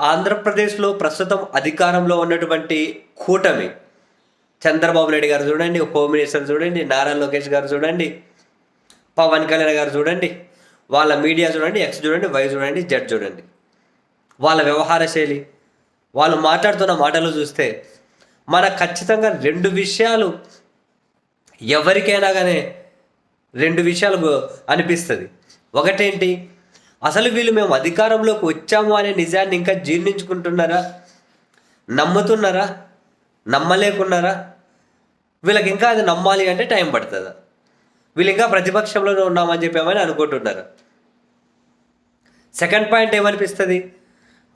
ఆంధ్రప్రదేశ్లో ప్రస్తుతం అధికారంలో ఉన్నటువంటి కూటమి. చంద్రబాబు నాయుడు గారు చూడండి హోమ్ మినిస్టర్ చూడండి నారా లోకేష్ గారు చూడండి పవన్ కళ్యాణ్ గారు చూడండి వాళ్ళ మీడియా చూడండి ఎక్స్ చూడండి వై చూడండి జెడ్ చూడండి. వాళ్ళ వ్యవహార శైలి వాళ్ళు మాట్లాడుతున్న మాటలు చూస్తే మన ఖచ్చితంగా రెండు విషయాలు ఎవరికైనా కానీ రెండు విషయాలు అనిపిస్తుంది. ఒకటేంటి? అసలు వీళ్ళు మేము అధికారంలోకి వచ్చాము అనే నిజాన్ని ఇంకా జీర్ణించుకుంటున్నారా? నమ్ముతున్నారా? నమ్మలేకున్నారా? వీళ్ళకి ఇంకా అది నమ్మాలి అంటే టైం పడుతుందా? వీళ్ళు ఇంకా ప్రతిపక్షంలోనే ఉన్నామని చెప్పామని అనుకుంటున్నారు? సెకండ్ పాయింట్ ఏమనిపిస్తుంది?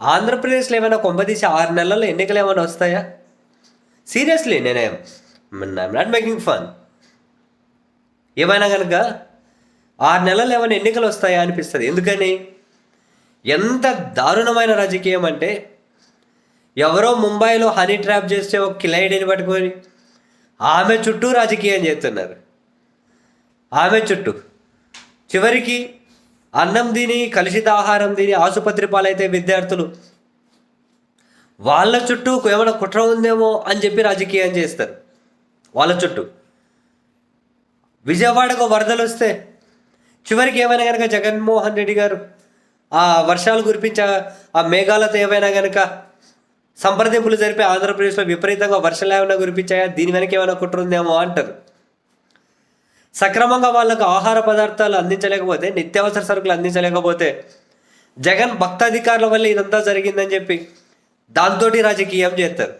ఆంధ్రప్రదేశ్లో ఏమైనా కొంపదీసి ఆరు నెలల్లో ఎన్నికలు ఏమైనా వస్తాయా? సీరియస్లీ నేనే ఐఎమ్ నాట్ మేకింగ్ ఫన్ ఏమైనా కనుక ఆరు నెలలు ఏమైనా ఎన్నికలు వస్తాయా అనిపిస్తుంది. ఎందుకని? ఎంత దారుణమైన రాజకీయం అంటే ఎవరో ముంబైలో హనీ ట్రాప్ చేస్తే ఒక కిలైడీని పట్టుకొని ఆమె చుట్టూ రాజకీయం చేస్తున్నారు. ఆమె చుట్టూ. చివరికి అన్నం తిని కలుషిత ఆహారం తిని ఆసుపత్రి పాలైతే విద్యార్థులు వాళ్ళ చుట్టూ ఏమైనా కుట్ర ఉందేమో అని చెప్పి రాజకీయం చేస్తారు. వాళ్ళ చుట్టూ. విజయవాడకు వరదలు వస్తే చివరికి ఏమైనా కనుక జగన్మోహన్ రెడ్డి గారు ఆ వర్షాలు కురిపించా ఆ మేఘాలతో ఏమైనా కనుక సంప్రదింపులు జరిపే ఆంధ్రప్రదేశ్లో విపరీతంగా వర్షాలు ఏమైనా కురిపించాయా? దీని వెనక ఏమైనా కుట్రుందేమో అంటారు. సక్రమంగా వాళ్ళకు ఆహార పదార్థాలు అందించలేకపోతే నిత్యావసర సరుకులు అందించలేకపోతే జగన్ భక్తాధికారుల వల్ల ఇదంతా జరిగిందని చెప్పి దాంతో రాజకీయం చేస్తారు.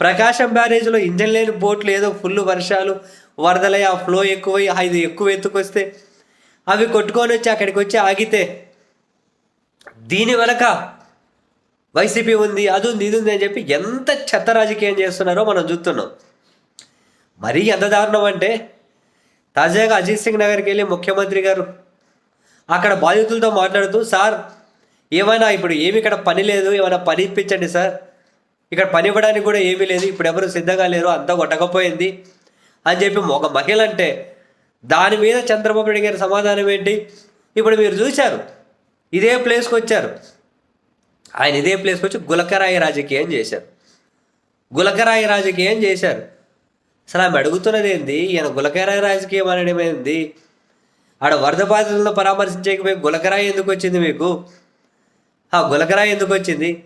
ప్రకాశం బ్యారేజ్లో ఇంజన్ లేని బోట్లు ఏదో ఫుల్ వర్షాలు వరదలై ఆ ఫ్లో ఎక్కువై అది ఎక్కువ ఎత్తుకొస్తే అవి కొట్టుకొని వచ్చి అక్కడికి వచ్చి ఆగితే దీని వెనక వైసీపీ ఉంది అది ఉంది ఇది ఉంది అని చెప్పి ఎంత చెత్త రాజకీయం చేస్తున్నారో మనం చూస్తున్నాం. మరీ ఎంత దారుణం అంటే తాజాగా అజిత్ సింగ్ నగర్కి వెళ్ళి ముఖ్యమంత్రి గారు అక్కడ బాధితులతో మాట్లాడుతూ సార్ ఏమైనా ఇప్పుడు ఏమి ఇక్కడ పని లేదు ఏమైనా పని ఇప్పించండి సార్. ఇక్కడ పని ఇవ్వడానికి కూడా ఏమీ లేదు ఇప్పుడు ఎవరు సిద్ధంగా లేరు అంతా కొట్టకపోయింది అని చెప్పి ఒక మహిళ అంటే దాని మీద చంద్రబాబు నాయుడు గారి సమాధానం ఏంటి? ఇప్పుడు మీరు చూశారు ఇదే ప్లేస్కి వచ్చారు. ఆయన ఇదే ప్లేస్కి వచ్చి గులకరాయి రాజకీయం చేశారు. గులకరాయి రాజకీయం చేశారు. అసలు ఆమె అడుగుతున్నది ఏంది? ఈయన గులకరాయి రాజకీయం అనడం ఏంది? ఆడ వరద బాధితులను పరామర్శించకపోయి గులకరాయి ఎందుకు వచ్చింది మీకు? ఆ గులకరాయి ఎందుకు వచ్చింది?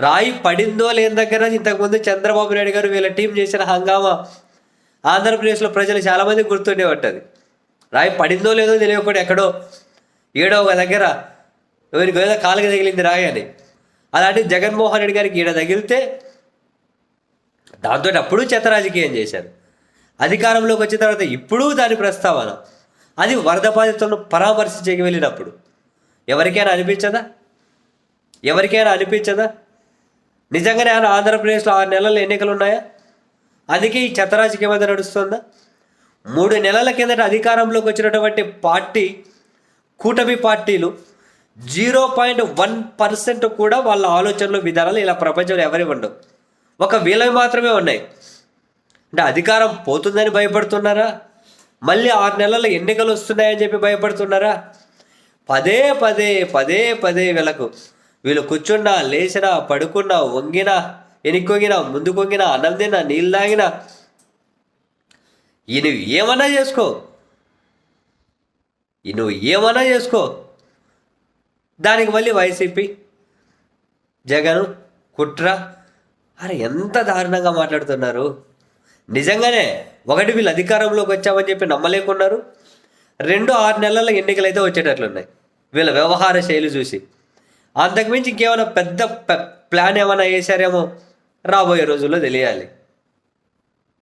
రాయి పడిందో లేని దగ్గర ఇంతకుముందు చంద్రబాబు నాయుడు గారు వీళ్ళ టీం చేసిన హంగామా? ఆంధ్రప్రదేశ్లో ప్రజలు చాలామంది గుర్తుండే ఉంటుంది రాయి పడిందో లేదో తెలియకుండా ఎక్కడో ఏడో ఒక దగ్గర ఎవరికి ఏదో కాలుగా తగిలింది రాయి అని. అలాంటి జగన్మోహన్ రెడ్డి గారికి ఈడ తగిలితే దాంతో అప్పుడు చెత్త రాజకీయం చేశారు. అధికారంలోకి వచ్చిన తర్వాత ఇప్పుడు దాని ప్రస్తావన. అది వరద బాధితులను పరామర్శించకి వెళ్ళినప్పుడు. ఎవరికైనా అనిపించదా? ఎవరికైనా అనిపించదా? నిజంగానే ఆయన ఆంధ్రప్రదేశ్లో ఆరు నెలలు ఎన్నికలు ఉన్నాయా? అందుకే ఈ చెత్త ఏమైనా నడుస్తుందా? మూడు నెలల కిందట అధికారంలోకి వచ్చినటువంటి పార్టీ కూటమి పార్టీలు జీరో పాయింట్ వన్ పర్సెంట్ కూడా వాళ్ళ ఆలోచనలు విధానాలు ఇలా ప్రపంచంలో ఎవరి ఉండవు. ఒక వీలవి మాత్రమే ఉన్నాయి. అంటే అధికారం పోతుందని భయపడుతున్నారా? మళ్ళీ ఆరు నెలల ఎన్నికలు వస్తున్నాయని చెప్పి భయపడుతున్నారా? పదే పదే పదే పదే వీళ్ళకు వీళ్ళు కూర్చున్నా లేచినా పడుకున్నా వంగినా ఎనికొంగినా ముందుకొంగినా అన్నం తిన్నా నీళ్ళు తాగినా. ఈ నువ్వు ఏమన్నా చేసుకో. ఈ నువ్వు ఏమన్నా చేసుకో. దానికి మళ్ళీ వైసీపీ జగను కుట్ర. అరే ఎంత దారుణంగా మాట్లాడుతున్నారు. నిజంగానే ఒకటి వీళ్ళు అధికారంలోకి వచ్చామని చెప్పి నమ్మలేకున్నారు. రెండు ఆరు నెలల ఎన్నికలు అయితే వచ్చేటట్లున్నాయి. వీళ్ళ వ్యవహార శైలి చూసి. అంతకుమించి ఇంకేమైనా పెద్ద ప్లాన్ ఏమైనా వేశారేమో రాబోయే రోజుల్లో తెలియాలి.